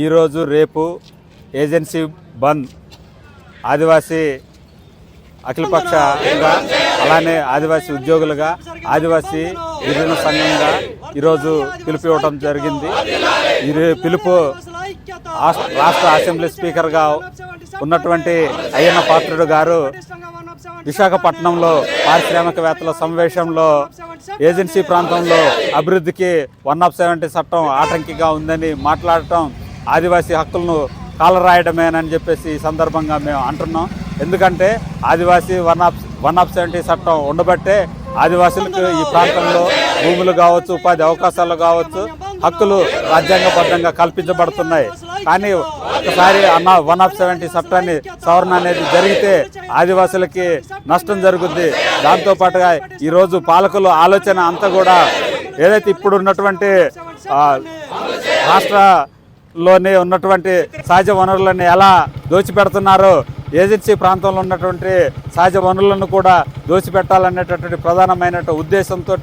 ఈరోజు రేపు ఏజెన్సీ బంద్. ఆదివాసీ అఖిలపక్షంగా అలానే ఆదివాసీ ఉద్యోగులుగా ఆదివాసీ గిరిజన సంఘంగా ఈరోజు పిలుపు ఇవ్వడం జరిగింది. ఈ పిలుపు రాష్ట్ర రాష్ట్ర అసెంబ్లీ స్పీకర్గా ఉన్నటువంటి అయ్యన్న పాత్రుడు గారు విశాఖపట్నంలో పారిశ్రామికవేత్తల సమావేశంలో ఏజెన్సీ ప్రాంతంలో అభివృద్ధికి వన్ ఆఫ్ సెవెంటీ చట్టం ఆటంకిగా ఉందని మాట్లాడటం ఆదివాసీ హక్కులను కాలరాయడమేనని చెప్పేసి ఈ సందర్భంగా మేము అంటున్నాం. ఎందుకంటే ఆదివాసీ one of one of seventy చట్టం ఉండబట్టే ఆదివాసులకు ఈ ప్రాంతంలో భూములు కావచ్చు ఉపాధి అవకాశాలు కావచ్చు హక్కులు రాజ్యాంగబద్ధంగా కల్పించబడుతున్నాయి. కానీ ఒకసారి అన్న వన్ ఆఫ్ సెవెంటీ చట్టాన్ని సవరణ అనేది జరిగితే ఆదివాసులకి నష్టం జరుగుద్ది. దాంతోపాటుగా ఈరోజు పాలకులు ఆలోచన అంతా కూడా ఏదైతే ఇప్పుడు ఉన్నటువంటి రాష్ట్ర లోని ఉన్నటువంటి సహజ వనరులను ఎలా దోచిపెడుతున్నారో? ఏజెన్సీ ప్రాంతంలో ఉన్నటువంటి సహజ వనరులను కూడా దోచిపెట్టాలనేటటువంటి ప్రధానమైన ఉద్దేశంతో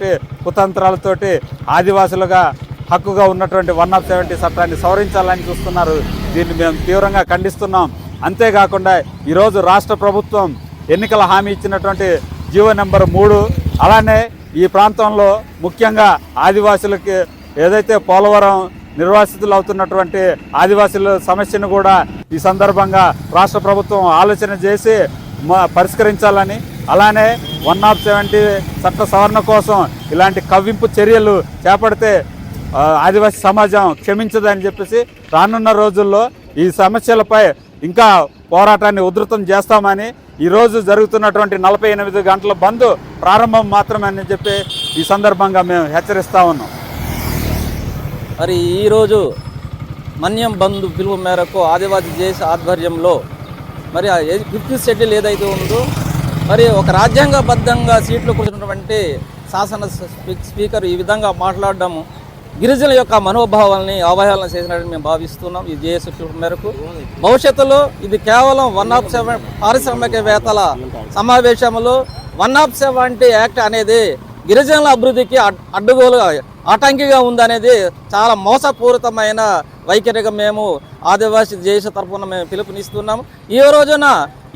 కుతంత్రాలతోటి ఆదివాసులుగా హక్కుగా ఉన్నటువంటి వన్ ఆఫ్ సెవెంటీ చట్టాన్ని సవరించాలని చూస్తున్నారు. దీన్ని మేము తీవ్రంగా ఖండిస్తున్నాం. అంతేకాకుండా ఈరోజు రాష్ట్ర ప్రభుత్వం ఎన్నికల హామీ ఇచ్చినటువంటి జీవో నెంబర్ మూడు అలానే ఈ ప్రాంతంలో ముఖ్యంగా ఆదివాసులకి ఏదైతే పోలవరం నిర్వాసితులు అవుతున్నటువంటి ఆదివాసుల సమస్యను కూడా ఈ సందర్భంగా రాష్ట్ర ప్రభుత్వం ఆలోచన చేసి పరిష్కరించాలని అలానే వన్ ఆఫ్ సెవెంటీ చట్ట సవరణ కోసం ఇలాంటి కవ్వింపు చర్యలు చేపడితే ఆదివాసీ సమాజం క్షమించదని చెప్పేసి రానున్న రోజుల్లో ఈ సమస్యలపై ఇంకా పోరాటాన్ని ఉధృతం చేస్తామని ఈరోజు జరుగుతున్నటువంటి నలభై ఎనిమిది గంటల బంద్ ప్రారంభం మాత్రమే అని చెప్పి ఈ సందర్భంగా మేము హెచ్చరిస్తా ఉన్నాం. మరి ఈరోజు మన్యం బంధు పిలుపు మేరకు ఆదివాసీ దేశ ఆధ్వర్యంలో మరి ఆ ఏ- ఫిఫ్త్ షెడ్యూల్ ఏదైతే ఉందో మరి ఒక రాజ్యాంగబద్ధంగా సీట్లు కూర్చున్నటువంటి శాసన స్పీకర్ ఈ విధంగా మాట్లాడడం గిరిజనుల యొక్క మనోభావాల్ని అవహేళన చేసినట్టు మేము భావిస్తున్నాం ఈ జేఎస్ పిలుపు మేరకు. భవిష్యత్తులో ఇది కేవలం వన్ ఆఫ్ సెవెన్ పారిశ్రామికవేత్తల సమావేశంలో వన్ ఆఫ్ సెవెంటీ యాక్ట్ అనేది గిరిజనుల అభివృద్ధికి అడ్డుగోలుగా ఆటంకిగా ఉందనేది చాలా మోసపూరితమైన వైఖరిగా మేము ఆదివాసీ దేశ తరఫున మేము పిలుపునిస్తున్నాము. ఈ రోజున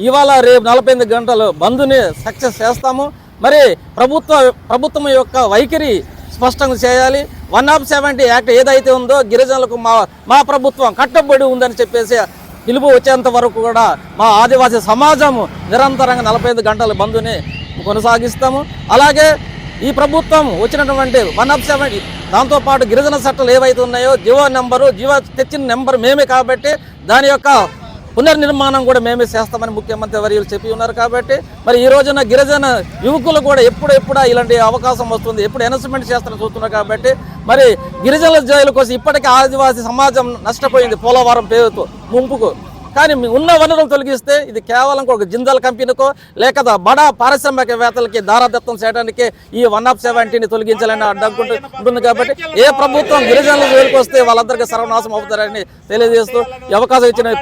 ఇవాళ రేపు నలభై గంటలు బంధుని సక్సెస్ చేస్తాము. మరి ప్రభుత్వ ప్రభుత్వం యొక్క వైఖరి స్పష్టంగా చేయాలి. వన్ ఆఫ్ సెవెంటీ యాక్ట్ ఏదైతే ఉందో గిరిజనులకు మా మా ప్రభుత్వం కట్టుబడి ఉందని చెప్పేసి పిలుపు వచ్చేంత వరకు కూడా మా ఆదివాసీ సమాజం నిరంతరంగా నలభై ఐదు గంటల బంధుని కొనసాగిస్తాము. అలాగే ఈ ప్రభుత్వం వచ్చినటువంటి వన్ ఆఫ్ సెవెన్ దాంతోపాటు గిరిజన చట్టాలు ఏవైతే ఉన్నాయో G O number G O తెచ్చిన నెంబర్ మేమే కాబట్టి దాని యొక్క పునర్నిర్మాణం కూడా మేమే చేస్తామని ముఖ్యమంత్రి వర్యులు చెప్పి ఉన్నారు కాబట్టి మరి ఈ రోజున గిరిజన యువకులు కూడా ఎప్పుడు ఎప్పుడా ఇలాంటి అవకాశం వస్తుంది ఎప్పుడు అనౌన్స్మెంట్ చేస్తారని చూస్తున్నారు కాబట్టి మరి గిరిజనుల జైలు కోసం ఇప్పటికే ఆదివాసీ సమాజం నష్టపోయింది పోలవరం పేరుతో ముంపుకు. కానీ మీ ఉన్న వనరులు తొలగిస్తే ఇది కేవలం ఒక జిందాల్ కంపెనీకో లేక బడా పారిశ్రామికవేత్తలకి దారాదత్తం చేయడానికి ఈ వన్ ఆఫ్ సెవెంటీని తొలగించాలని అడ్డంకుంటూ ఉంటుంది కాబట్టి ఏ ప్రభుత్వం గిరిజనులు వేలుకొస్తే వాళ్ళందరికీ సర్వనాశం అవుతారని తెలియజేస్తూ అవకాశం ఇచ్చిన